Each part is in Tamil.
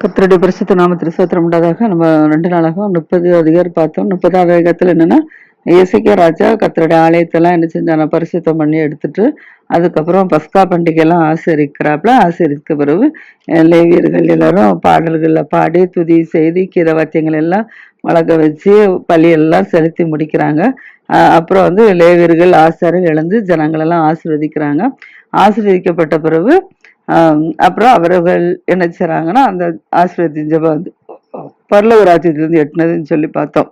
கத்தருடைய பரிசுத்த நாமத்தில் சோத்திரம் உண்டாதாக. நம்ம ரெண்டு நாளாக முப்பது அதிகாரம் பார்த்தோம். முப்பதாவது அதிகாரத்தில் என்னன்னா இயேசைக்கே ராஜா கத்தருடைய ஆலயத்தெல்லாம் என்ன செஞ்சான பரிசுத்தம் பண்ணி எடுத்துட்டு அதுக்கப்புறம் பஸ்கா பண்டிகையெல்லாம் ஆசிரிக்கிறாப்புல ஆசிரித்த பிறகு லேவியர்கள் எல்லாரும் பாடல்களில் பாடி துதி செய்தி கீதவாத்தியங்கள் எல்லாம் வளர்க்க வச்சு பள்ளியெல்லாம் செலுத்தி முடிக்கிறாங்க. அப்புறம் வந்து லேவியர்கள் ஆசாரம் எழுந்து ஜனங்களெல்லாம் ஆசிர்வதிக்கிறாங்க. ஆசிர்வதிக்கப்பட்ட பிறகு அப்புறம் அவர்கள் என்ன செய்றாங்கன்னா அந்த ஆசிரியத்தின் ஜபம் வந்து பரலோக ராஜ்யத்திலிருந்து எட்டுனதுன்னு சொல்லி பார்த்தோம்.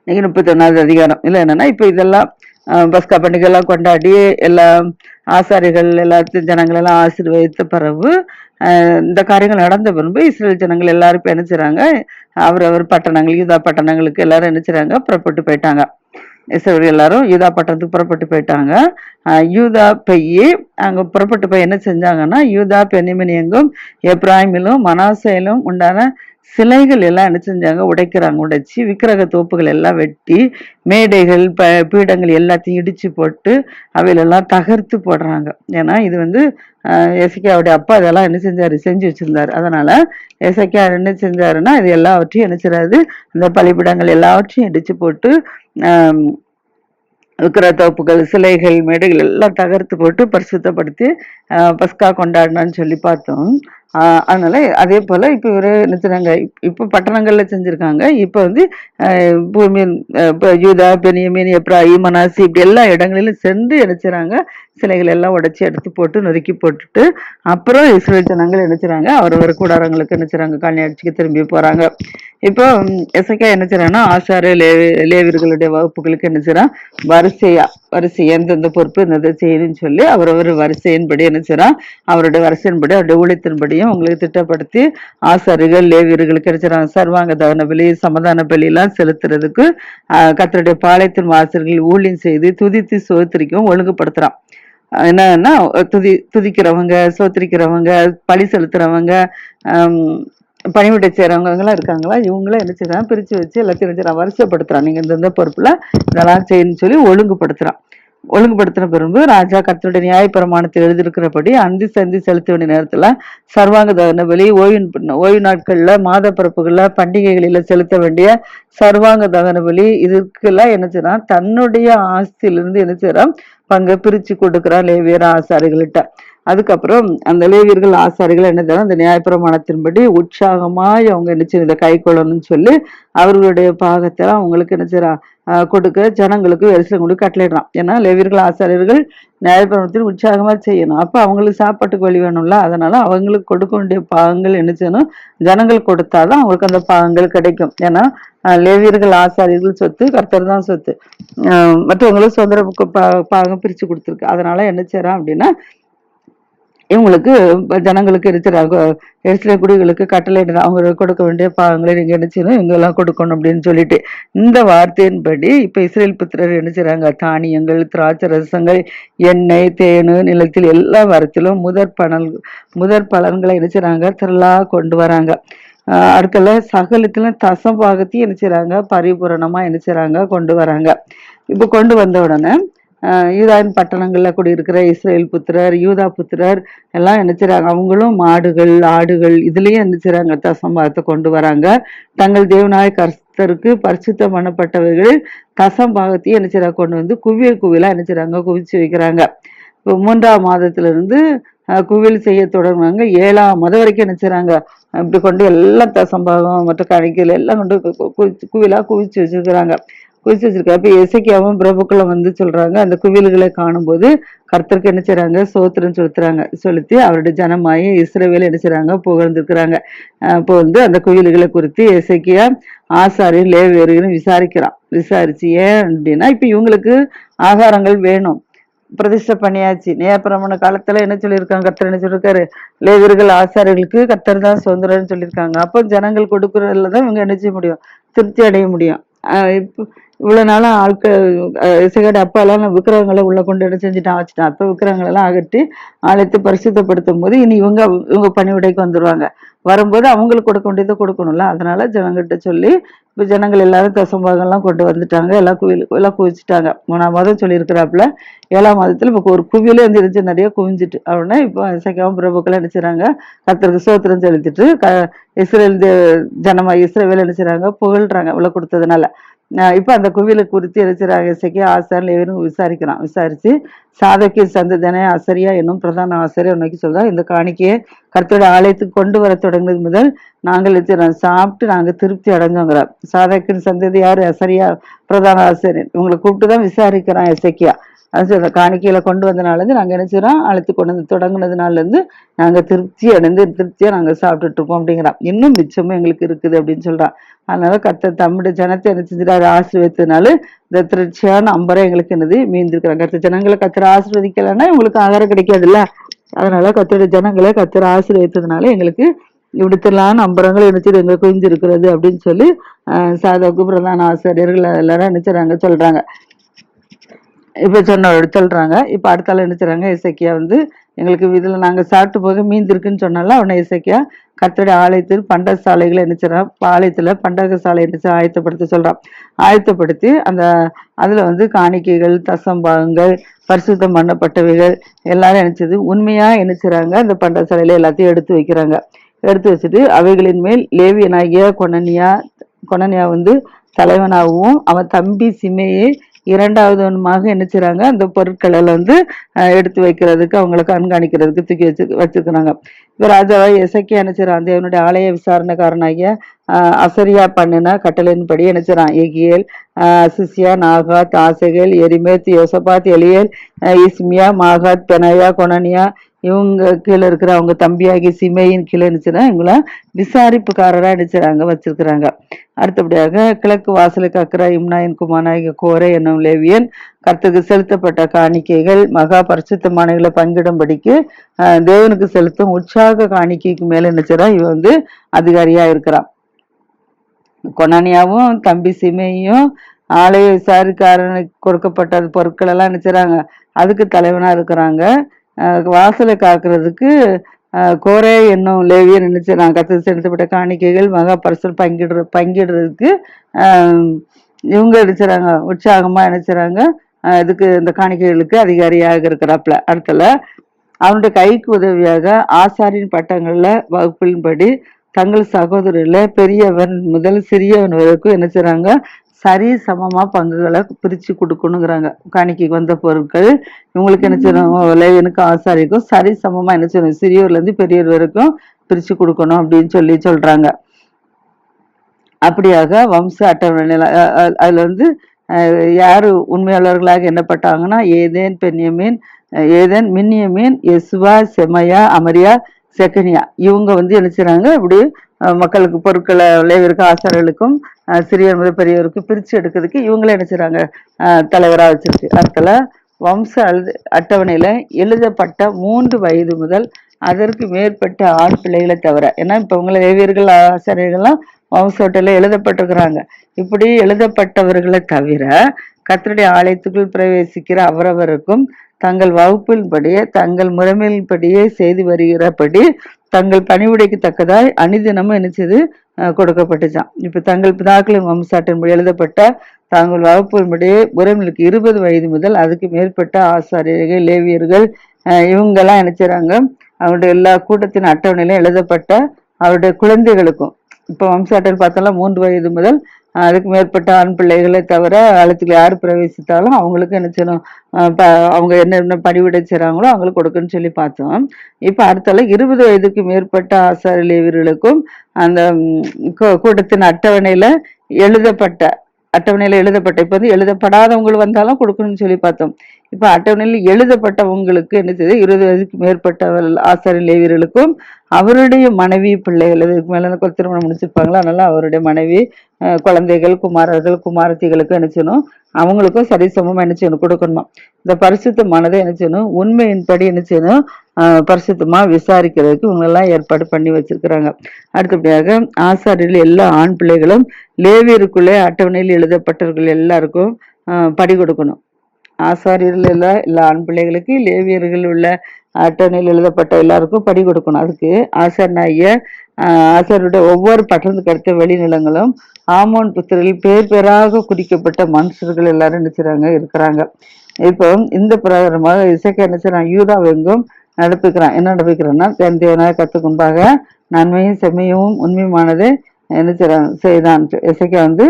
இன்னைக்கு முப்பத்தொன்னாவது அதிகாரம். இல்லை என்னன்னா இப்போ இதெல்லாம் பஸ்கா பண்டிகை எல்லாம் கொண்டாடி எல்லா ஆசாரிகள் எல்லாத்தையும் ஜனங்கள் எல்லாம் ஆசீர்வதித்த பிறகு இந்த காரியங்கள் நடந்த பிறகு இஸ்ரேல் ஜனங்கள் எல்லாரும் இப்போ என்ன அவர் அவரவர் பட்டணங்கள் யூதா பட்டணங்களுக்கு எல்லாரும் என்ன புறப்பட்டு போயிட்டாங்க. இஸ்ரேல் எல்லாரும் யூதா பட்டணத்துக்கு புறப்பட்டு போயிட்டாங்க. யூதா பெய்யி அங்கே புறப்பட்டு போய் என்ன செஞ்சாங்கன்னா யூதா பெனிமின் எங்கும் எப்ராஹிமிலும் மனாசையிலும் உண்டான சிலைகள் எல்லாம் என்ன செஞ்சாங்க உடைக்கிறாங்க உடைச்சி விக்கிரக தோப்புகள் எல்லாம் வெட்டி மேடைகள் ப பீடங்கள் எல்லாத்தையும் இடிச்சு போட்டு அவையிலெல்லாம் தகர்த்து போடுறாங்க. ஏன்னா இது வந்து ஆஹ், அப்பா இதெல்லாம் என்ன செஞ்சார்? செஞ்சு வச்சுருந்தார். அதனால் எசைக்கியா என்ன செஞ்சாருன்னா இது எல்லாவற்றையும் என்ன செய்றாரு? இந்த பழிப்பிடங்கள் எல்லாவற்றையும் இடிச்சு போட்டு விக்கிரக விக்கிர தோப்புகள் சிலைகள் மேடைகள் எல்லாம் தகர்த்து போட்டு பரிசுத்தப்படுத்தி பஸ்கா கொண்டாடினான்னு சொல்லி பார்த்தோம். அதனால அதே போல இப்போ இவரு என்ன இப்போ பட்டணங்கள்ல செஞ்சிருக்காங்க. இப்போ வந்து ஆஹ், பூமியின் ஆஹ், யூதா பெனியமீன் எப்ராஹிம் மனாசி இப்படி எல்லா இடங்களிலும் சென்று நினைச்சுறாங்க சிலைகள் எல்லாம் உடச்சி எடுத்து போட்டு நொறுக்கி போட்டுட்டு அப்புறம் இஸ்ரேல் ஜனங்கள் என்ன அவர் அவரவர் கூடாரங்களுக்கு நினைச்சுறாங்க செய்றாங்க? அடிச்சுக்கு திரும்பி போறாங்க. இப்போ எசக்கா என்ன செய்றாங்கன்னா ஆசார லேவி லேவியர்களுடைய வகுப்புகளுக்கு என்ன வரிசையா வரிசை எந்தெந்த பொறுப்பு இந்த செய்யணும்னு சொல்லி அவரவர் வரிசையின்படி என்ன அவருடைய வரிசையின்படி அவருடைய ஊழியத்தின்படியும் உங்களுக்கு திட்டப்படுத்தி ஆசாரிகள் லேவியர்களுக்கு நினைச்சுறாங்க சர்வாங்க தகன பலி சமாதான பலியெல்லாம் செலுத்துறதுக்கு கத்தருடைய பாளையத்தின் வாசல்கள் ஊழியம் செய்து துதித்து சோத்திரிக்கவும் ஒழுங்குபடுத்துறான். என்னன்னா துதி துதிக்கிறவங்க சோத்திரிக்கிறவங்க பழி செலுத்துறவங்க ஆம், பணிவிடை செய்றவங்க எல்லாம் இருக்காங்களா? இவங்களும் என்ன செய்யறாங்க பிரிச்சு வச்சு எல்லாத்தையும் என்ன வரிசைப்படுத்துறான். நீங்கள் இந்த பொறுப்புல இதெல்லாம் செய்யணும்னு சொல்லி ஒழுங்குபடுத்துறான். ஒழுங்குபடுத்தின பிறகு ராஜா கர்த்தருடைய நியாயப்பிரமாணத்தில் எழுதியிருக்கிறபடி அந்தி சந்தி செலுத்த வேண்டிய நேரத்துல சர்வாங்க தகன பலி ஓய்வு ஓய்வு நாட்கள்ல மாத பிறப்புகள்ல பண்டிகைகளில செலுத்த வேண்டிய சர்வாங்க தகன பலி இதுக்கெல்லாம் என்ன செய்யறான் தன்னுடைய ஆஸ்தியிலிருந்து என்ன செய்யறான் பங்கை பிரிச்சு கொடுக்குறா லேவியர் ஆசாரிகள்கிட்ட அதுக்கப்புறம் அந்த லேவியர்கள் ஆசாரிகள் என்ன அந்த நியாயப்பிரமாணத்தின்படி உற்சாகமாய் அவங்க என்ன செய்ய இதை கை கொள்ளணும்னு சொல்லி அவர்களுடைய பாகத்தை அவங்களுக்கு என்ன செய்றான் கொடுக்க ஜனங்களுக்கு வரிசை கொண்டு கட்டளையிடுறான். ஏன்னா லேவியர்கள் ஆசாரியர்கள் நியாயப்பிரமாணத்தில் உற்சாகமா செய்யணும். அப்ப அவங்களுக்கு சாப்பாட்டுக்கு வழி வேணும்ல அதனால அவங்களுக்கு கொடுக்க வேண்டிய பாகங்கள் என்ன செய்யணும் ஜனங்கள் கொடுத்தாதான் அவங்களுக்கு அந்த பாகங்கள் கிடைக்கும். ஏன்னா லேவியர்கள் ஆசாரியர்கள் சொத்து கர்த்தர் தான் சொத்து. மற்றவங்களுக்கு சுதந்திர பாகம் பிரிச்சு கொடுத்துருக்கு. அதனால என்ன செய்யறான் அப்படின்னா இவங்களுக்கு ஜனங்களுக்கு இருக்கிறாங்க எரிசில குடிகளுக்கு கட்டளை அவங்க கொடுக்க வேண்டிய பாவங்களை நீங்க என்ன செய்யணும் இவங்கெல்லாம் கொடுக்கணும் அப்படின்னு சொல்லிட்டு இந்த வார்த்தையின்படி இப்ப இஸ்ரேல் புத்திரர் என்ன செய்கிறாங்க தானியங்கள் திராட்சை ரசங்கள் எண்ணெய் தேனு நிலத்தில் எல்லா வரத்திலும் முதற் பலன் முதற் பலன்களை என்ன செய்றாங்க? திரளா கொண்டு வராங்க. ஆஹ் அடுக்கல தசம் பாகத்தையும் என்ன செய்கிறாங்க பரிபூரணமா என்ன கொண்டு வராங்க. இப்போ கொண்டு வந்த உடனே யூதாயின் பட்டணங்களில் குடியிருக்கிற இஸ்ரேல் புத்திரர் யூதா புத்திரர் எல்லாம் நினைச்சுறாங்க அவங்களும் மாடுகள் ஆடுகள் இதுலேயும் நினைச்சுறாங்க செய்றாங்க? தசம்பாகத்தை கொண்டு வராங்க. தங்கள் தேவநாய கர்த்தருக்கு பரிசுத்தம் மனப்பட்டவர்கள் தசம்பாகத்தையும் என்ன கொண்டு வந்து குவியல் குவியலாக நினைச்சுறாங்க குவிச்சு வைக்கிறாங்க. இப்போ மூன்றாம் மாதத்துலேருந்து குவியல் செய்ய தொடங்குனாங்க ஏழாம் மதம் வரைக்கும் என்ன இப்படி கொண்டு எல்லாம் தசம்பாகம் மற்ற கணக்கில் எல்லாம் கொண்டு கு- குவிச்சு குவியலா குவிச்சு குவிச்சு வச்சிருக்காங்க அப்போ இசைக்காவும் பிரபுக்களும் வந்து சொல்றாங்க அந்த குவியல்களை காணும்போது கர்த்தருக்கு என்ன செய்கிறாங்க சோத்திரம் செலுத்துறாங்க. செலுத்தி அவருடைய ஜனமாயி இஸ்ரவேல் என்ன செய்கிறாங்க புகழ்ந்துருக்கிறாங்க. இப்போ வந்து அந்த குவியல்களை குறித்து இசைக்கியா ஆசாரி லேவியர்கள்னு விசாரிக்கிறான். விசாரிச்சு ஏன் அப்படின்னா இப்போ இவங்களுக்கு ஆகாரங்கள் வேணும். பிரதிஷ்டை பண்ணியாச்சு. நேப்பிரமண காலத்துல என்ன சொல்லியிருக்காங்க? கர்த்தர் என்ன சொல்லியிருக்காரு? லேவியர்கள் ஆசாரியர்களுக்கு கர்த்தர் தான் சுதந்திரம்னு சொல்லியிருக்காங்க. அப்போ ஜனங்கள் கொடுக்கறதுல தான் இவங்க என்ன செய்ய முடியும்? திருப்தி அடைய முடியும். இப்போ இவ்வளவு நாளும் ஆட்கள் இசைக்காடு அப்பா எல்லாம் விக்கிரகங்களை உள்ள கொண்டு இடம் செஞ்சுட்டான். வச்சுட்டான் அப்ப விக்கிரகங்களை எல்லாம் அகற்றி அழைத்து பரிசுத்தப்படுத்தும் போது இனி இவங்க இவங்க பணிவிடைக்கு வந்துருவாங்க. வரும்போது அவங்களுக்கு கொடுக்க வேண்டியதை கொடுக்கணும்ல. அதனால ஜனங்கிட்ட சொல்லி இப்போ ஜனங்கள் எல்லாரும் தசம்பாகம்லாம் கொண்டு வந்துட்டாங்க. எல்லாம் குவில் எல்லாம் குவிச்சிட்டாங்க. மூணாம் மாதம் சொல்லியிருக்கிறாப்புல. ஏழாம் மாதத்தில் இப்போ ஒரு குவியலே இருந்துச்சு நிறைய குவிஞ்சிட்டு. அப்படின்னா இப்போ இசைக்காவும் பிரபுக்கள் என்ன கத்தருக்கு சோத்திரம் செலுத்திட்டு க இஸ்ரேல் தே- ஜனமா இஸ்ரேவேல் என்ன புகழ்றாங்க. இவ்வளோ கொடுத்ததுனால. இப்போ அந்த குவியலை குறித்து எழுச்சுறாங்க இசைக்கு ஆசார் லேவரும் விசாரிக்கிறான். விசாரித்து சாதக்கிய சந்ததனை ஆசரியா என்னும் பிரதான ஆசிரியர் நோக்கி சொல்றா. இந்த காணிக்கையை கருத்தோட ஆலயத்துக்கு கொண்டு வர தொடங்கினது முதல் நாங்கள் இருக்கிறோம். சாப்பிட்டு நாங்கள் திருப்தி அடைஞ்சோங்கிறார் சாதக்கின் சந்ததி யார்? அசரியா பிரதான ஆசிரியர் இவங்களை கூப்பிட்டு தான் விசாரிக்கிறான் இசைக்கியா அந்த காணிக்கையில் கொண்டு வந்தனாலேருந்து நாங்கள் என்ன செய்கிறோம் அழைத்து கொண்டு வந்து தொடங்குனதுனால இருந்து திருப்தி அடைந்து திருப்தியாக நாங்கள் சாப்பிட்டுட்ருக்கோம் அப்படிங்கிறான். இன்னும் மிச்சமும் எங்களுக்கு இருக்குது அப்படின்னு சொல்கிறான் அதனால் கத்த தமிழ் ஜனத்தை என்ன செஞ்சிட்டாரு? ஆசீர்வதித்ததுனால இந்த திருச்சியான அம்பரை எங்களுக்கு என்னது? மீந்திருக்கிறாங்க. கத்த ஜனங்களை கர்த்தர் ஆசீர்வதிக்கலைன்னா இவங்களுக்கு ஆகாரம் கிடைக்காதுல்ல? அதனால கத்தோட ஜனங்களை கர்த்தர் ஆசீர்வதித்ததுனால எங்களுக்கு இப்படித்தலான அம்பரங்கள் என்னச்சு எங்களுக்கு குவிஞ்சிருக்கிறது அப்படின்னு சொல்லி ஆஹ் சாதவுக்கு பிரதான ஆசிரியர்கள் எல்லாரும் நினைச்சுறாங்க சொல்றாங்க. இப்போ சொன்ன சொல்கிறாங்க இப்போ அடுத்தால என்ன செய்கிறாங்க இசைக்கியா வந்து எங்களுக்கு இதில் நாங்கள் சாப்பிட்டு போக மீந்திருக்குன்னு சொன்னால அவனை இசைக்கியா கத்தடி ஆலயத்தில் பண்டக சாலைகளை என்ன செய்கிறான் ஆலயத்துல பண்டக சாலை என்ன ஆயத்தப்படுத்த சொல்கிறான் ஆயத்தப்படுத்தி அந்த அதில் வந்து காணிக்கைகள் தசம்பாகங்கள் பரிசுத்தம் பண்ணப்பட்டவைகள் எல்லாரும் நினைச்சது உண்மையாக என்ன அந்த பண்டக சாலையில் எல்லாத்தையும் எடுத்து வைக்கிறாங்க. எடுத்து வச்சுட்டு அவைகளின் மேல் லேவியனாகிய கொனனியா கொனனியா வந்து தலைவனாகவும் அவன் தம்பி சிமையை இரண்டாவதுமாக என்ன செய்கிறாங்க அந்த பொருட்களை வந்து எடுத்து வைக்கிறதுக்கு அவங்களை கண்காணிக்கிறதுக்கு தூக்கி வச்சு வச்சுக்கிறாங்க. இப்போ ராஜாவை இசைக்கு என்ன தேவனுடைய ஆலய விசாரணைக்காரனாகிய அசரியா பண்ணின கட்டளையின்படி என்ன செய்றான்? ஏகியேல் அசிசியா நாகாத் ஆசைகள் எரிமேத் யோசபாத் எலியல் இஸ்மியா மாகாத் பெனாயா கொனனியா இவங்க கீழே இருக்கிற அவங்க தம்பியாகி சிமையின் கீழே நினைச்சுனா இவங்கள விசாரிப்புக்காரராக நினைச்சுறாங்க வச்சிருக்கிறாங்க. அடுத்தபடியாக கிழக்கு வாசலுக்கு அக்கறை இம்னாயின் குமாநாயக கோரை என்னும் லேவியன் கர்த்தருக்கு செலுத்தப்பட்ட காணிக்கைகள் மகா பரிசுத்தமானங்களை பங்கிடும்படிக்கு தேவனுக்கு செலுத்தும் உற்சாக காணிக்கைக்கு மேலே நினைச்சுறா இவன் வந்து அதிகாரியாக இருக்கிறான் கொனானியாவும் தம்பி சிமையும் ஆலய விசாரிக்காரனுக்கு கொடுக்கப்பட்ட பொருட்கள் எல்லாம் நினைச்சுறாங்க. அதுக்கு தலைவனாக இருக்கிறாங்க. வாசலை காக்குறதுக்கு கோரே என்னும் லேவியை நினைச்சு நான் கத்து செலுத்தப்பட்ட காணிக்கைகள் மகா பரிசல் பங்கிடுற பங்கிடுறதுக்கு இவங்க நினைச்சுறாங்க உற்சாகமாக நினைச்சுறாங்க இதுக்கு இந்த காணிக்கைகளுக்கு அதிகாரியாக இருக்கிறாப்புல. அடுத்தல அவனுடைய கைக்கு உதவியாக ஆசாரின் பட்டங்களில் வகுப்பின்படி தங்கள் சகோதரர்ல பெரியவன் முதல் சிறியவன் வரைக்கும் என்ன செய்றாங்க? சரி சமமா பங்குகளை பிரிச்சு கொடுக்கணுங்கிறாங்க. காணிக்கைக்கு வந்த பொருட்கள் இவங்களுக்கு என்ன செய்யணும்? லேவியனுக்கு ஆசாரிக்கும் சரி சமமா என்ன செய்யணும்? சிறியவர்ல இருந்து பெரியவர் வரைக்கும் பிரிச்சு கொடுக்கணும் அப்படின்னு சொல்லி சொல்றாங்க. அப்படியாக வம்ச அட்டவணையில அஹ் அதுல வந்து யார் உண்மையாளர்களாக என்னப்பட்டாங்கன்னா ஏதேன் பெண்யமீன் ஏதேன் மின்யமீன் எஸ்வா செமையா அமரியா செகனியா. இவங்க வந்து என்ன செய்கிறாங்க இப்படி மக்களுக்கு பொருட்களை விளைவிற்கு ஆசாரியர்களுக்கும் சிறியவர் முதல் பெரியவருக்கு பிரிச்சு எடுக்கிறதுக்கு இவங்களே என்ன தலைவராக வச்சிருக்கு. அதில் வம்ச அழுது அட்டவணையில் எழுதப்பட்ட மூன்று வயது முதல் அதற்கு மேற்பட்ட ஆண் பிள்ளைகளை தவிர ஏன்னா இப்போ உங்களை லேவியர்கள் ஆசிரியர்கள்லாம் வம்ச அட்டையில் எழுதப்பட்டிருக்கிறாங்க. இப்படி எழுதப்பட்டவர்களை தவிர கத்தருடைய ஆலயத்துக்குள் பிரவேசிக்கிற அவரவருக்கும் தங்கள் வகுப்பின்படியே தங்கள் முறைமையின்படியே செய்து வருகிறபடி தங்கள் பணிவுடைக்கு தக்கதாய் அணிதினமும் நினைச்சது கொடுக்கப்பட்டுச்சான் இப்போ தங்கள் பிதாக்களின் வம்சாட்டின்படி எழுதப்பட்ட தாங்கள் வகுப்பின்படியே முறைமைகளுக்கு இருபது வயது முதல் அதுக்கு மேற்பட்ட ஆசாரியர்கள் லேவியர்கள் இவங்கெல்லாம் என்ன அவருடைய எல்லா கூட்டத்தின் அட்டவணையிலும் எழுதப்பட்ட அவருடைய குழந்தைகளுக்கும். இப்போ வம்சாட்டல் பார்த்தோம்னா மூன்று வயது முதல் அதுக்கு மேற்பட்ட ஆண் பிள்ளைகளை தவிர ஆழத்துக்கு யார் பிரவேசித்தாலும் அவங்களுக்கு என்ன செய்யணும்? அஹ் ப- அவங்க என்னென்ன பணிவிடை செய்றாங்களோ அவங்களுக்கு கொடுக்குன்னு சொல்லி பார்த்தோம். இப்போ அடுத்தால இருபது வயதுக்கு மேற்பட்ட ஆசார லேவியர்களுக்கும் அந்த கூட்டத்தின் அட்டவணையில எழுதப்பட்ட அட்டவணையில எழுதப்பட்ட இப்போ வந்து எழுதப்படாதவங்க வந்தாலும் கொடுக்கணும்னு சொல்லி பார்த்தோம். இப்போ அட்டவணையில் எழுதப்பட்டவங்களுக்கு என்ன செய்யுது இருபது வயதுக்கு மேற்பட்ட ஆசாரி லேவியர்களுக்கும் அவருடைய மனைவி பிள்ளைகள் இதுக்கு மேலே அந்த திருமணம் முடிச்சிருப்பாங்களா? அதனால அவருடைய மனைவி குழந்தைகள் குமாரர்கள் குமாரத்திகளுக்கும் என்ன செய்யணும்? அவங்களுக்கும் சரிசமமாக என்ன செய்யணும்? கொடுக்கணுமா? இந்த பரிசுத்தமானதை என்ன செய்யணும்? உண்மையின்படி என்ன செய்யணும்? பரிசுத்தமாக விசாரிக்கிறதுக்கு இவங்களெல்லாம் ஏற்பாடு பண்ணி வச்சிருக்கிறாங்க. அடுத்தபடியாக ஆசாரியில் எல்லா ஆண் பிள்ளைகளும் லேவியருக்குள்ளே அட்டவணையில் எழுதப்பட்டவர்கள் எல்லாருக்கும் படி கொடுக்கணும். ஆசாரியர்கள் எல்லாம் எல்லா ஆண் பிள்ளைகளுக்கு லேவியர்கள் உள்ள அட்டனில் எழுதப்பட்ட எல்லாருக்கும் படி கொடுக்கணும். அதுக்கு ஆசாரியனாகிய ஆஹ் ஆசாரியருடைய ஒவ்வொரு பட்டணத்துக்கு அடுத்த வெளிநிலங்களும் ஆமோன் புத்திரில் பேர் பேராக குறிக்கப்பட்ட மனுஷர்கள் எல்லாரும் நினைச்சுறாங்க இருக்கிறாங்க. இப்போ இந்த பிரகாரமாக இசைக்க நினைச்சுறான் யூதா எங்கும் நடப்பிக்கிறான். என்ன நடப்பிக்கிறான்னா தன் தேவனாக கத்துக்கும்பாக நன்மையும் செம்மையும் உண்மையுமானது நினைச்சுறான் செய்தான். இசைக்க வந்து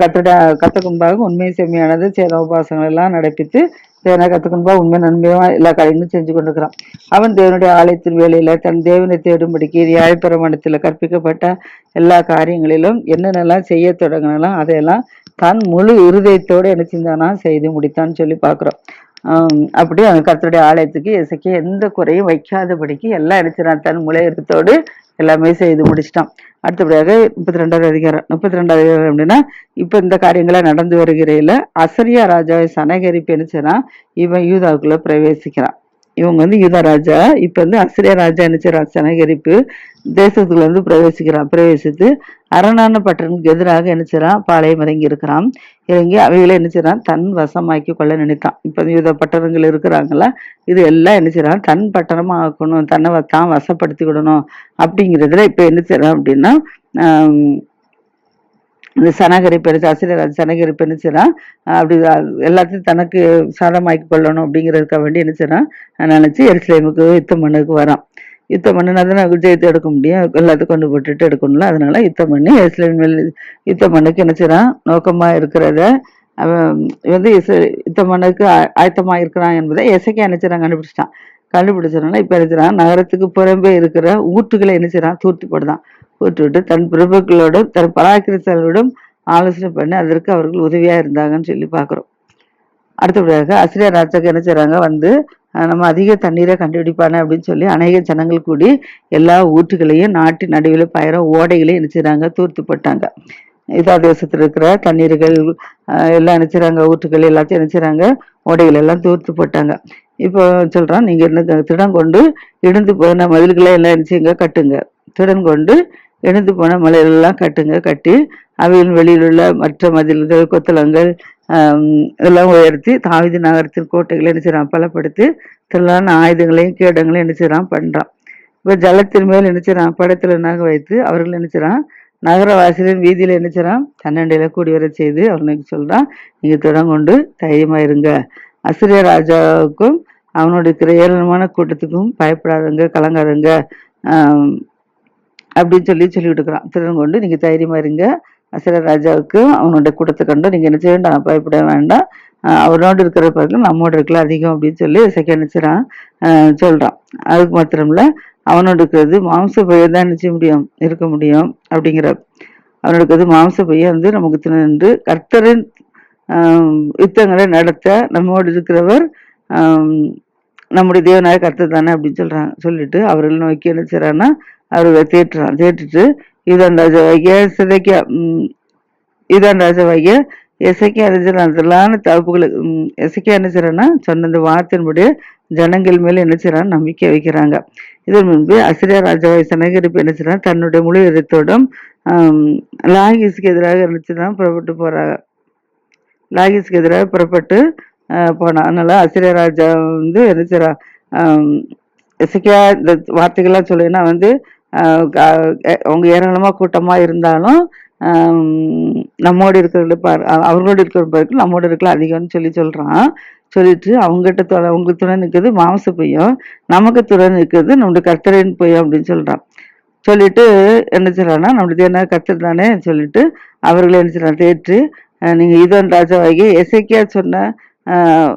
கத்தட கத்துக்கும்பாக உண்மை செம்மையானது சேர உபாசங்கள் எல்லாம் நடப்பித்து தேவனாக கத்துக்கும்பாக உண்மை நன்மையாக எல்லா காரியங்களும் செஞ்சு கொண்டிருக்கிறான். அவன் தேவனுடைய ஆலயத்தின் வேலையில தன் தேவனை தேடும்படிக்கு நியாயப்பிரமாணத்தில் கற்பிக்கப்பட்ட எல்லா காரியங்களிலும் என்னென்னலாம் செய்ய தொடங்கினாலும் அதையெல்லாம் தன் முழு இருதயத்தோடு என்ன செஞ்சானா செய்து முடித்தான்னு சொல்லி பார்க்குறோம். அப்படி அவன் கர்த்தருடைய ஆலயத்துக்கு இசைக்கு எந்த குறையும் வைக்காதபடிக்கு எல்லாம் அடிச்சிடான் தன் முழு இருத்தோடு எல்லாமே செய்து முடிச்சிட்டான். அடுத்தபடியாக முப்பத்தி ரெண்டாவது அதிகாரம் முப்பத்தி ரெண்டாவது அதிகாரம் அப்படின்னா இப்போ இந்த காரியங்களை நடந்து வருகிறையில் அசரியா ராஜாவை சனகரிப்பு என்னச்சுன்னா இவன் யூதாவுக்குள்ளே பிரவேசிக்கிறான். இவங்க வந்து யுதராஜா ராஜா. வந்து அசிரிய ராஜா நினைச்சான் சனகரிப்பு தேசத்துக்குள்ள வந்து பிரவேசிக்கிறான் பிரவேசித்து அரணான பட்டனுக்கு எதிராக நினைச்சான் பாளையம் இறங்கி இருக்கிறான். இறங்கி அவைகளை நினைச்சான் தன் வசமாக்கி கொள்ள நினைத்தான். இப்போ யுத பட்டணங்கள் இருக்கிறாங்களா இது எல்லாம் என்ன தன் பட்டணமாக ஆக்கணும் தன்னை வ- தான் வசப்படுத்தி விடணும் அப்படிங்கிறதுல இப்போ என்ன அப்படின்னா இந்த சனகரி பெருசு அசிரியர் சனகரி பெருசுனா அப்படி எல்லாத்தையும் தனக்கு சாதமாக்கி கொள்ளணும் அப்படிங்கிறதுக்காக வேண்டி என்னச்சுன்னா நினச்சி எருசலேமுக்கு யுத்தம் பண்ணுக்கு வரான் யுத்தம் பண்ணினா தான் விஜயத்தை எடுக்க முடியும். எல்லாத்தையும் கொண்டு போட்டுட்டு எடுக்கணும்ல. அதனால யுத்தம் பண்ணி எருசலேம் மேல் யுத்தம் பண்ணுக்கு என்ன நோக்கமாக இருக்கிறத அவன் வந்து யுத்தம் பண்ணுக்கு ஆயத்தமாக இருக்கிறான் என்பதை எசைக்கா என்ன கண்டுபிடிச்சிட்டான். கண்டுபிடிச்சதுனால இப்போ என்ன நகரத்துக்கு புறம்பே இருக்கிற ஊட்டுகளை என்ன தூர்த்தி போடுதான் விட்டு தன் பிரபுக்களோடும் தன் பராக்கிரசாலோடும் ஆலோசனை பண்ணி அதற்கு அவர்கள் உதவியாக இருந்தாங்கன்னு சொல்லி பார்க்குறோம் அடுத்தபடியாக அசிரியா ராஜாக்கு என்ன செய்கிறாங்க வந்து நம்ம அதிக தண்ணீரை கண்டுபிடிப்பானே அப்படின்னு சொல்லி அநேக ஜனங்கள் கூடி எல்லா ஊற்றுகளையும் நாட்டு நடுவில் பயிர ஓடைகளையும் என்ன செய்கிறாங்க தூர்த்து போட்டாங்க. இதா தேசத்தில் இருக்கிற தண்ணீர்கள் எல்லாம் என்ன ஊற்றுகள் எல்லாத்தையும் என்ன ஓடைகள் எல்லாம் தூர்த்து போட்டாங்க. இப்போ சொல்கிறான் நீங்கள் என்ன திடம் கொண்டு இடிந்து போன மதில்களை எல்லாம் என்ன கட்டுங்க. திறன் கொண்டு எழுந்து போன மலைகளெல்லாம் கட்டுங்க கட்டி அவையின் வெளியில் உள்ள மற்ற மதில்கள் கொத்தளங்கள் இதெல்லாம் உயர்த்தி தாவிதி நகரத்தின் கோட்டைகளை என்ன செய்றான் பலப்படுத்தி திரளான ஆயுதங்களையும் கேடங்களையும் என்ன செய்யறான்? பண்றான். இப்போ ஜலத்தின் மேல் என்ன செய்யறான்? படத்துல நகை வைத்து அவர்கள் என்ன செய்றான் வீதியில் வாசலின் என்ன செய்யறான்? தன்னண்டையில் கூடி வர செய்து அவனுக்கு சொல்றான்? நீங்கள் திடம் கொண்டு தைரியமா இருங்க. அசிரிய ராஜாவுக்கும் அவனுடைய ஏராளமான கூட்டத்துக்கும் பயப்படாதங்க கலங்காதங்க. அப்படின்னு சொல்லி சொல்லிட்டு இருக்கிறான் திறன் கொண்டு நீங்கள் தைரியமாக இருங்க. சில ராஜாவுக்கு அவனோட கூட்டத்தை கண்டு நீங்கள் என்ன செய்ய வேண்டாம் பயப்பட வேண்டாம். அவனோடு இருக்கிற பதில் நம்மோட இருக்கல அதிகம் அப்படின்னு சொல்லி செகண்ட் நினைச்சிடான் சொல்கிறான் அதுக்கு மாத்திரம்ல அவனோட இருக்கிறது மாம்ச பையன் தான் நிச்சய முடியும் இருக்க முடியும் அப்படிங்கிற அவனோட இருக்கிறது மாம்ச பையன் வந்து நமக்கு நின்று கர்த்தரின் யுத்தங்களை நடத்த நம்மோடு இருக்கிறவர் நம்முடைய தேவனாய கர்த்தர் தானே அப்படின்னு சொல்கிறாங்க சொல்லிட்டு அவர்கள் நோக்கி என்ன செய்கிறான்னா அவர்களை தேட்டுறான் தேட்டுட்டு இதான் ராஜாவாகிய சிதைக்கியா இதான் ராஜாவாகிய எசைக்கியா அறிஞரான தகுப்புகளுக்கு எசைக்கியா என்ன செய்றான்னா சொன்ன இந்த வார்த்தையினுடைய ஜனங்கள் மேல என்ன செய்றான் நம்பிக்கை வைக்கிறாங்க. இதன் முன்பு அசிரியா ராஜாவாய் சனகரிப்பு என்ன செய்றான் தன்னுடைய முழு இதயத்தோடும் லாகிஸ்க்கு எதிராக இருந்துச்சுதான் புறப்பட்டு போறாங்க. லாகிஸ்க்கு எதிராக புறப்பட்டு போனான் அதனால அசிரிய ராஜா வந்து என்ன இசைக்கா இந்த வார்த்தைகள்லாம் சொல்லினா வந்து எ- அவங்க ஏராளமாக கூட்டமாக இருந்தாலும் நம்மோடு இருக்கிற பார் அவர்களோடு இருக்கிற பிறகு நம்மோடு இருக்கல அதிகம்னு சொல்லி சொல்கிறான் சொல்லிட்டு அவங்ககிட்ட துணை உங்களுக்கு துணை நிற்கிறது மாமச பொய்யும் நமக்கு துணை நிற்கிறது நம்முடைய கர்த்தரின் பொய்யும் அப்படின்னு சொல்கிறான் சொல்லிட்டு என்ன சொல்கிறான்னா நம்மளுடைய என்ன கர்த்தர் தானே சொல்லிட்டு அவர்களை என்ன சொல்கிறான் தேற்று நீங்கள் இதன் ராஜாவாகி எசேக்கியா சொன்ன ஆஹ்,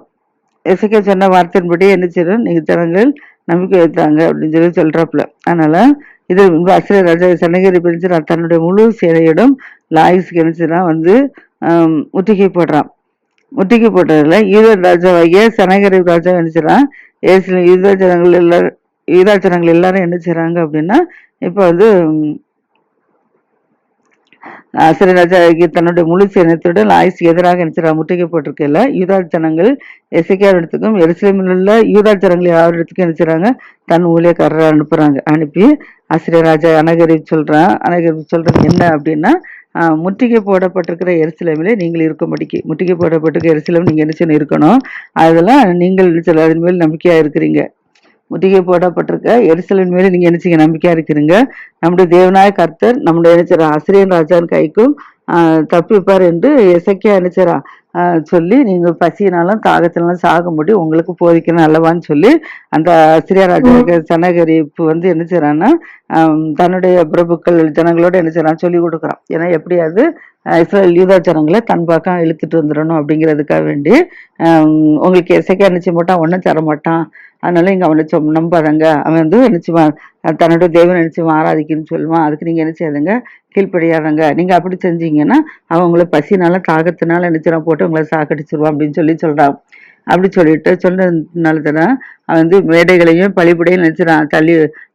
சொன்ன வார்த்தையின்படி என்ன செய்யணும் நீங்கள் ஜனங்கள் நம்பிக்கை வைத்தாங்க அப்படின்னு சொல்லி சொல்கிறாப்புல அதனால் இது முன்பு அசிரிய ராஜா சனகிரி பிரிஞ்சு தன்னுடைய முழு சேனையிடம் லாயிஸ்க்கு என்ன வந்து ஆம், முற்றுகை போடுறான். முற்றுகை போட்டதில் யூத ராஜாவாகிய சனகிரி ராஜா என்ன செய்கிறான் ஏசுல யூத ஜனங்கள் எல்லாரும் யூதா ஜனங்கள் எல்லாரும் என்ன செய்கிறாங்க அப்படின்னா இப்போ வந்து ம், தன்னுடைய முழு சேனத்துடன் ஆயுசுக்கு எதிராக நினைச்சிடா முற்றுகை போட்டிருக்கையில. யூதா ஜனங்கள் எசைக்கியா இடத்துக்கும் எருசலேமில் உள்ள யூதா ஜனங்களை அவரிடத்துக்கும் இடத்துக்கும் நினைச்சாங்க தன் ஊழியக்காரரை அனுப்புகிறாங்க அனுப்பி ஆசிரியராஜா அனகரி சொல்கிறான் அனகரி சொல்கிறது என்ன அப்படின்னா ஆஹ், முற்றுகை போடப்பட்டிருக்கிற எரிசிலமிலே நீங்கள் இருக்கும்படிக்கு முற்றுகை போடப்பட்டிருக்கிற எரிசிலம் நீங்கள் என்ன செய்யணும் இருக்கணும்? அதெல்லாம் நீங்கள் சில அதன் மேல் நம்பிக்கையாக இருக்கிறீங்க. முத்திகை போடப்பட்டிருக்க. எரிசலின் மேலே நீங்க என்ன நம்பிக்கையாக நம்பிக்கையா இருக்கிறீங்க. நம்முடைய தேவநாய கர்த்தர் நம்முடைய நினைச்சர ஆசிரியர் ராஜான் கைக்கும் ஆஹ், தப்பிப்பார் என்று இசைக்கியா நினைச்சரா? சொல்லி நீங்கள் பசியினாலும் தாகத்தினாலும் சாகும்படி உங்களுக்கு போதிக்கணும் அல்லவான்னு சொல்லி அந்த ஆசிரியர் ராஜா சனகரிப்பு வந்து என்ன செய்றான்னா ஆம், தன்னுடைய பிரபுக்கள் ஜனங்களோட என்ன செய்றான் சொல்லி கொடுக்குறான். ஏன்னா எப்படியாவது இஸ்ரேல் யூதா ஜனங்களை தன் பக்கம் இழுத்துட்டு வந்துடணும் அப்படிங்கிறதுக்காக வேண்டி உங்களுக்கு எசைக்கா நிச்சய மாட்டான் ஒன்றும் தர மாட்டான். அதனால இங்க அவனை சொம் நம்பாதங்க. அவன் வந்து நிச்சயமா தன்னோட தேவன் நிச்சயமா ஆராதிக்குன்னு சொல்லுவான். அதுக்கு நீங்க என்ன செய்யாதுங்க கீழ்ப்படியாதங்க. நீங்க அப்படி செஞ்சீங்கன்னா அவன் உங்களை பசினால தாகத்தினால நிச்சயம் போட்டு உங்களை சாக்கடிச்சிருவான் அப்படின்னு சொல்லி சொல்கிறான் அப்படி சொல்லிட்டு சொன்னதுனால தானே அவன் வந்து மேடைகளையும் பழிபுடையும் நினைச்சிடான் தள்ளி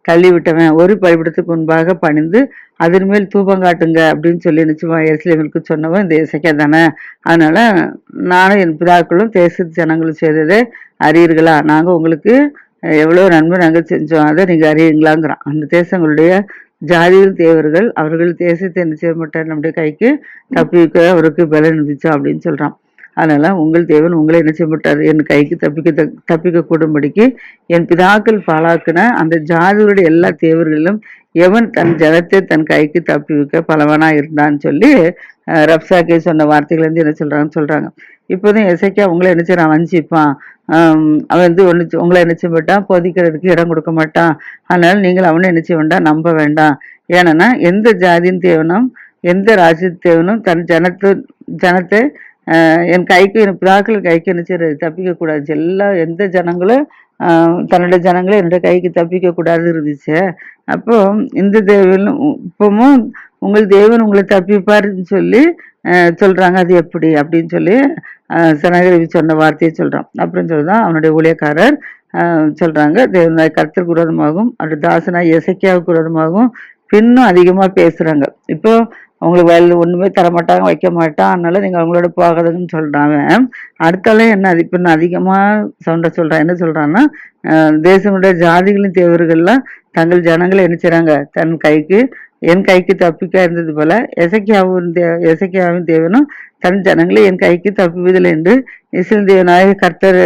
தள்ளி விட்டவன் ஒரு பழிபடத்துக்கு முன்பாக பணிந்து அதன் மேல் தூபம் காட்டுங்க அப்படின்னு சொல்லி நிச்சயமா எருசலேமிற்கு சொன்னவன் இந்த இசைக்கா தானே. அதனால நானும் என் பிதாக்களும் தேச ஜனங்களும் செய்ததை அறியீர்களா? நாங்கள் உங்களுக்கு எவ்வளோ நன்மை நாங்கள் செஞ்சோம். அதை நீங்கள் அறியுங்களாங்கிறான். அந்த தேசங்களுடைய ஜாதியில் தேவர்கள் அவர்கள் தேசத்தை என்ன செய்ய மாட்டார் நம்முடைய கைக்கு தப்பிக்க அவருக்கு பலன் இருந்துச்சா அப்படின்னு சொல்கிறான் அதனால உங்கள் தேவன் உங்களை என்ன செய்ய மாட்டார்? என் கைக்கு தப்பிக்க த- தப்பிக்க கூடும்படிக்கு என் பிதாக்கள் பாழாக்கின அந்த ஜாதிகளுடைய எல்லா தேவர்களிலும் எவன் தன் ஜனத்தை தன் கைக்கு தப்பி வைக்க பலவனா இருந்தான்னு சொல்லி ரப்சாக்கே சொன்ன வார்த்தைகள் வந்து என்ன சொல்றாங்கன்னு சொல்றாங்க. இப்போதான் இசைக்கா உங்களை என்ன செய்யறான்? வஞ்சிப்பான். அவன் வந்து ஒன்று உங்களை என்ன செய்ய மாட்டான் போதிக்கிறதுக்கு இடம் கொடுக்க மாட்டான். அதனால நீங்கள் அவனை என்ன செய்ய வேண்டாம் நம்ப வேண்டாம். ஏன்னா எந்த ஜாதியின் தேவனும் எந்த ராஜ்ய தேவனும் தன் ஜனத்து ஜனத்தை என் கைக்கு என் பிதாக்கள் கைக்கு என்ன செய்யறது? தப்பிக்க கூடாது. எல்லா எந்த ஜனங்களும் தன்னோட தன்னுடைய ஜனங்களும் என்னுடைய கைக்கு தப்பிக்க கூடாது இருந்துச்சு. அப்போ இந்த தேவனும் இப்பவும் உங்கள் தேவன் உங்களை தப்பிப்பாருன்னு சொல்லி சொல்றாங்க. அது எப்படி? அப்படின்னு சொல்லி சனகரவி சொன்ன வார்த்தையை சொல்கிறான் அப்புறம் சொல்றான் அவனுடைய ஊழியக்காரர் சொல்கிறாங்க தேவனாய் கர்த்தருக்கு விரோதமாகவும் அவருடைய தாசனாய் எசக்கியாவுக்கு விரோதமாகவும் பின்னும் அதிகமாக பேசுகிறாங்க இப்போ அவங்களுக்கு வயல் ஒன்றுமே தரமாட்டாங்க வைக்க மாட்டான். அதனால நீங்கள் அவங்களோட போகாதுன்னு சொல்கிறாங்க அவன். அடுத்தாலும் என்ன அது இப்போ நான் அதிகமாக சவுண்ட சொல்கிறான் என்ன சொல்கிறான்னா தேசங்களுடைய ஜாதிகளின் தேவர்கள்லாம் தங்கள் ஜனங்களை என்ன செய்கிறாங்க தன் கைக்கு என் கைக்கு தப்பிக்க இருந்தது போல எசக்கியாவும் தே- எசக்கியாவின் தேவனும் தன் ஜனங்களை என் கைக்கு தப்புவதில்லை என்று இஸ்ரேல் தேவனாய கர்த்தர்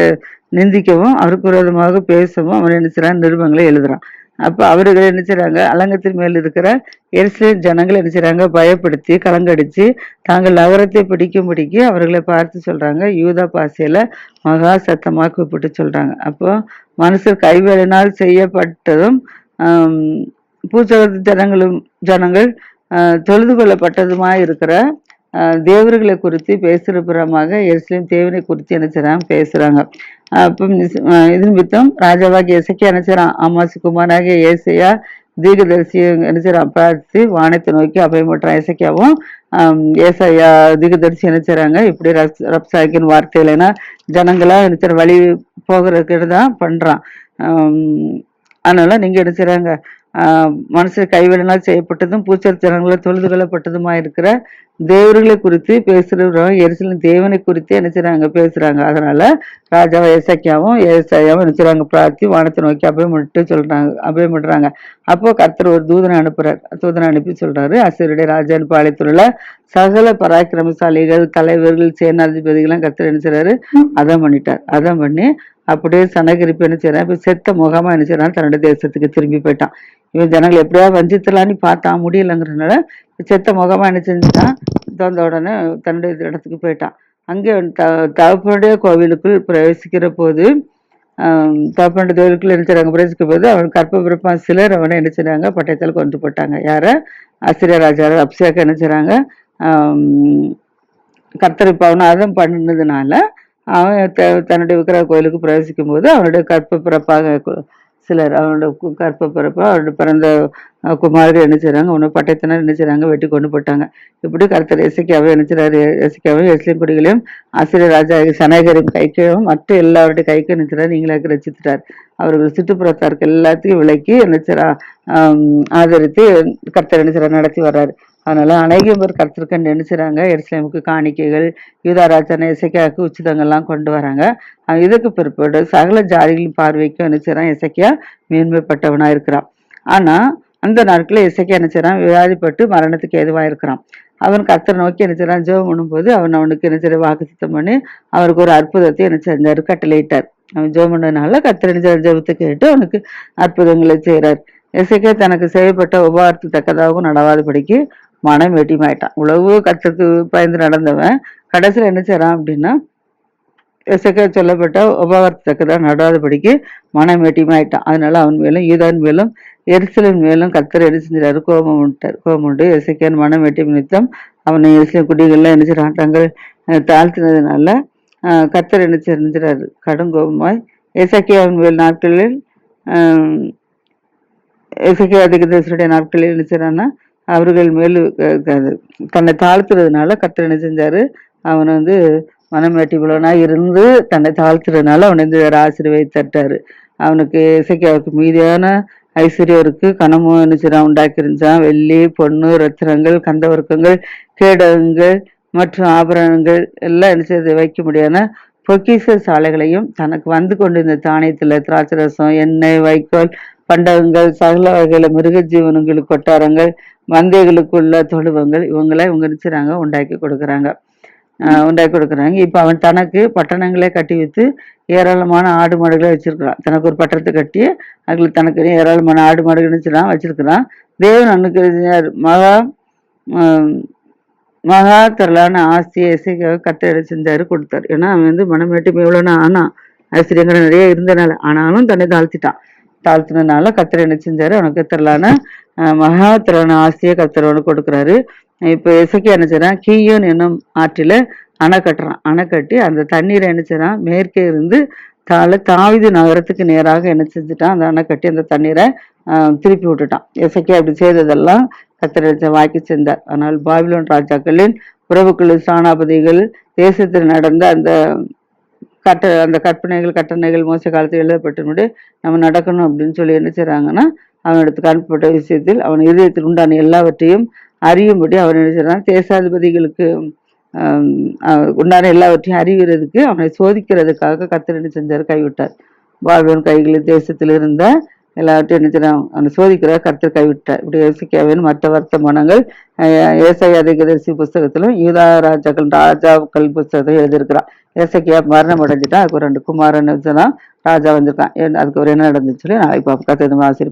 நிந்திக்கவும் அவருக்கு விரோதமாக பேசவும் அவன் என்ன செய்றான்? நிருபங்களை எழுதுறான். அப்போ அவர்கள் என்ன செய்கிறாங்க அலங்கத்தின் மேல் இருக்கிற எருசலேம் ஜனங்களை என்ன செய்கிறாங்க பயப்படுத்தி கலங்கடிச்சு தாங்கள் நகரத்தை பிடிக்கும்படிக்கு அவர்களை பார்த்து சொல்கிறாங்க யூதா பாசையில் மகா சத்தமாக கூப்பிட்டு சொல்கிறாங்க அப்போ மனுஷர் கைவேலினால் செய்யப்பட்டதும் பூசகத்து ஜனங்களும் ஜனங்கள் தொழுது கொள்ளப்பட்டதுமா இருக்கிற தேவர்களை குறித்து பேசுகிற புறமாக எருசலேம் தேவனை குறித்து என்ன பேசுகிறாங்க அப்போ இது நிமித்தம் ராஜாவாகிய இசைக்கு என்ன செய்றான்? ஆமாசு குமாராகிய ஏசையா தீர்க்கதரிசியும் என்ன செய்றான்? வானத்தை நோக்கி அபயமுட்டுறான் ஏசக்கியாவும் ஏசையா தீர்க்கதரிசி என்ன இப்படி ரப் ரப்சாக்கின் வார்த்தையில ஏன்னா ஜனங்களாக என்ன வழி போகிறதுக்கு தான் பண்ணுறான் அதனால் அதனால நீங்க என்ன மனுஷர் கைவிடனால் செய்யப்பட்டதும் பூச்சர் ஜனங்களை தொழுது கொள்ளப்பட்டதுமா இருக்கிற தேவர்களை குறித்து பேசுகிறவரும் எரிசலின் தேவனை குறித்து என்ன செய்கிறாங்க பேசுகிறாங்க அதனால ராஜாவை ஏசக்கியாவும் ஏசாயாவும் என்ன செய்றாங்க? பிரார்த்தி வானத்தை நோக்கி அபயமிட்டு சொல்றாங்க. அபயமிடுறாங்க அப்போ கர்த்தர் ஒரு தூதனை அனுப்புகிறார் தூதனை அனுப்பி சொல்றாரு. அசருடைய ராஜான் பாளையத்துள்ள சகல பராக்கிரமசாலிகள் தலைவர்கள் சேனாதிபதிகள்லாம் கர்த்தர் என்ன செய்றாரு? அதான் பண்ணிட்டார். அதான் பண்ணி அப்படியே சனகரிப்பு என்ன செய்கிறான் இப்போ செத்த முகமாக என்ன செய்கிறான் தன்னுடைய தேசத்துக்கு திரும்பி போயிட்டான். இவன் ஜனங்கள் எப்படியாவது வஞ்சித்தலான்னு பார்த்தா முடியலங்கிறதுனால செத்த முகமாக என்ன செஞ்சுட்டான் திறந்த உடனே தன்னுடைய இடத்துக்கு போயிட்டான். அங்கே த தகப்பனுடைய கோவிலுக்குள் பிரவேசிக்கிற போது தகப்பனுடைய கோவிலுக்குள் என்ன செய்றாங்க? பிரவேசிக்கிற போது அவன் கற்ப பிறப்பான் சிலர் அவனை என்ன செய்கிறாங்க பட்டயத்தால் கொண்டு போட்டாங்க. யாரை? ஆசிரியர் ராஜா அப்சியாக்க என்ன செய்கிறாங்க ஆஹ் கர்த்தர் இப்ப பண்ணினதுனால அவன் தன்னுடைய விக்கிரக கோயிலுக்கு பிரவேசிக்கும் போது அவனுடைய கற்ப பிறப்பாக சிலர் அவனோட கற்ப பிறப்ப அவனோட பிறந்த குமாரர் என்ன செய்றாங்க? அவனை பட்டத்தினர் என்ன செய்றாங்க? வெட்டி கொண்டு போட்டாங்க. இப்படி கர்த்தர் இசைக்காவே என்ன செய்றாரு எசைக்காவும் எஸ்லிம் குடிகளையும் ஆசிரியர் ராஜா சனகரின் கைக்கையும் மற்ற எல்லாருடைய கைக்கும் என்ன நீங்களாக ரசித்துட்டார் அவர்கள் சுற்றுப்புறத்தாருக்கு எல்லாத்தையும் விலக்கி என்ன ஆதரித்து கர்த்தர் என்ன நடத்தி வர்றாரு. அதனால அநேகம் பேர் கர்த்தருக்கு நினைச்சுறாங்க. எருசலேமுக்கு காணிக்கைகள் யூதா ராஜான இசைக்காவுக்கு உச்சிதங்கள்லாம் கொண்டு வராங்க. இதுக்கு பிற்பாடு சகல ஜாதிகளின் பார்வைக்கும் நினைச்சுறான் இசைக்கியா மேன்மைப்பட்டவனாக இருக்கிறான். ஆனால் அந்த நாட்களில் இசைக்கியா என்ன வியாதிப்பட்டு மரணத்துக்கு எதுவாக இருக்கிறான் அவன் கர்த்தரை நோக்கி என்ன செய்றான்? ஜெபம் பண்ணும்போது அவன் அவனுக்கு என்ன வாக்கு சுத்தம் பண்ணி அவருக்கு ஒரு அற்புதத்தை என்ன கட்டளையிட்டார் அவன் ஜெபம் பண்ணதுனால கர்த்தர் நினைச்சார் ஜெபத்தை கேட்டு அவனுக்கு அற்புதங்களை செய்கிறார் இசைக்கே தனக்கு செய்யப்பட்ட உபகாரத்து தக்கதாகவும் நடவாதபடிக்கு மனம் வெட்டிமாயிட்டான். உழவு கத்தருக்கு பயந்து நடந்தவன் கடைசியில் என்ன செய்கிறான் அப்படின்னா இசைக்க சொல்லப்பட்ட உபகாரத்தக்கதாக நடாதபடிக்கு மனம் வெட்டிமாயிட்டான். அதனால அவன் மேலும் யூதான் மேலும் எரிசலின் மேலும் கத்தர் என்ன செஞ்சாரு கோபம் விட்டார் கோபம் உண்டு. இசைக்கன் மனம் வெட்டி நிமித்தம் அவனை எரிசலின் குடிகள்லாம் என்ன செய்கிறான் தங்கள் தாழ்த்தினதுனால கத்தர் என்ன செஞ்சிறாரு கடும் கோபமாய் இசைக்கியாவின் மேல் நாட்களில் ஆஹ், இசைக்கியா அதிகதேசருடைய நாட்களில் என்ன செய்கிறான்னா அவர்கள் மேல் தன்னை தாழ்த்துறதுனால கத்தர் என்ன செஞ்சாரு? அவன் வந்து மனமேட்டிபுலனா இருந்து தன்னை தாழ்த்துறதுனால அவனை வந்து வேற ஆசீர்வதித்தாரு அவனுக்கு இசைக்காவுக்கு மீதியான ஐஸ்வர்யம் இருக்கு. கனமும் என்ன உண்டாக்கி இருந்தான் வெள்ளி பொண்ணு ரத்தினங்கள் கந்தவர்க்கங்கள் கேடகங்கள் மற்றும் ஆபரணங்கள் எல்லாம் என்ன வைக்க முடியாத பொக்கிஷ சாலைகளையும் தனக்கு வந்து கொண்டிருந்த தானியத்தில் திராட்சை ரசம் எண்ணெய் வைக்கோல் பண்டகங்கள் சகல வகையில் மிருக ஜீவனங்களுக்கு கொட்டாரங்கள் மந்தைகளுக்குள்ள தொழுவங்கள் இவங்களை இவங்க நினைச்சுறாங்க உண்டாக்கி கொடுக்குறாங்க. உண்டாக்கி கொடுக்குறாங்க. இப்போ அவன் தனக்கு பட்டணங்களே கட்டி வைத்து ஏராளமான ஆடு மாடுகளை வச்சிருக்கிறான். தனக்கு ஒரு பட்டணத்தை கட்டி அதில் தனக்கு ஏராளமான ஆடு மாடுகள் நினைச்சுறான் வச்சிருக்கிறான். தேவன் அனுக்கிற மகா மகா திரளான ஆசையை இசைக்காக கட்டளை செஞ்சாரு கொடுத்தாரு. ஏன்னா அவன் வந்து மனமேட்டு எவ்வளோனா ஆனான் ஆசிரியங்கள் நிறைய இருந்தனால ஆனாலும் தன்னை தாழ்த்திட்டான். தாழ்த்தினதுனால கத்தர் என்ன செஞ்சாரு? அவனுக்கு திரளான ஆஹ் மகா திரளான ஆசையை கொடுக்குறாரு. இப்போ இசைக்கு என்ன செய்றான்? கீயோன் என்னும் ஆற்றில அணை கட்டுறான். அணை கட்டி அந்த தண்ணீரை என்ன செய்றான்? மேற்கே இருந்து தாழ தாவிது நகரத்துக்கு நேராக என்ன செஞ்சுட்டான்? அந்த அணை கட்டி அந்த தண்ணீரை திருப்பி விட்டுட்டான். இசைக்கு அப்படி செய்ததெல்லாம் கத்தர் வாக்கி சென்றார் ஆனால் பாபிலோன் ராஜாக்களின் உறவுக்குழு சாணாபதிகள் தேசத்தில் நடந்த அந்த கட்ட அந்த கற்பனைகள் கட்டணைகள் மோச காலத்தில் எழுதப்பட்டபடி நம்ம நடக்கணும் அப்படின்னு சொல்லி என்ன செய்கிறாங்கன்னா அவனிடத்துக்கு அனுப்பப்பட்ட விஷயத்தில் அவன் இதயத்தில் உண்டான எல்லாவற்றையும் அறியும்படி அவன் என்ன செய்கிறான் தேசாதிபதிகளுக்கு உண்டான எல்லாவற்றையும் அறிகிறதுக்கு அவனை சோதிக்கிறதுக்காக கத்தர் செஞ்சார்? கைவிட்டார். பாபிலோன் கைகளில் தேசத்தில் இருந்த எல்லாவற்றையும் என்ன செய்றான் அவனை சோதிக்கிற கர்த்தர் கைவிட்டார் இப்படி யோசிக்காவின் மற்ற வர்த்தமானங்கள் ஏசை அதிகதரிசி புஸ்தகத்திலும் யூதா ராஜாக்கள் ராஜாக்கள் புஸ்தகத்தையும் எழுதியிருக்கிறான் ஏசைக்கியா மரணம் அடைஞ்சிட்டான் அதுக்கு ஒரு ரெண்டு குமாரன் வச்சுதான் ராஜா வந்திருக்கான். ஏன் அதுக்கு ஒரு என்ன நடந்துச்சு சொல்லி நாளைக்கு பார்ப்போம் கத்தை ஆசிரியர்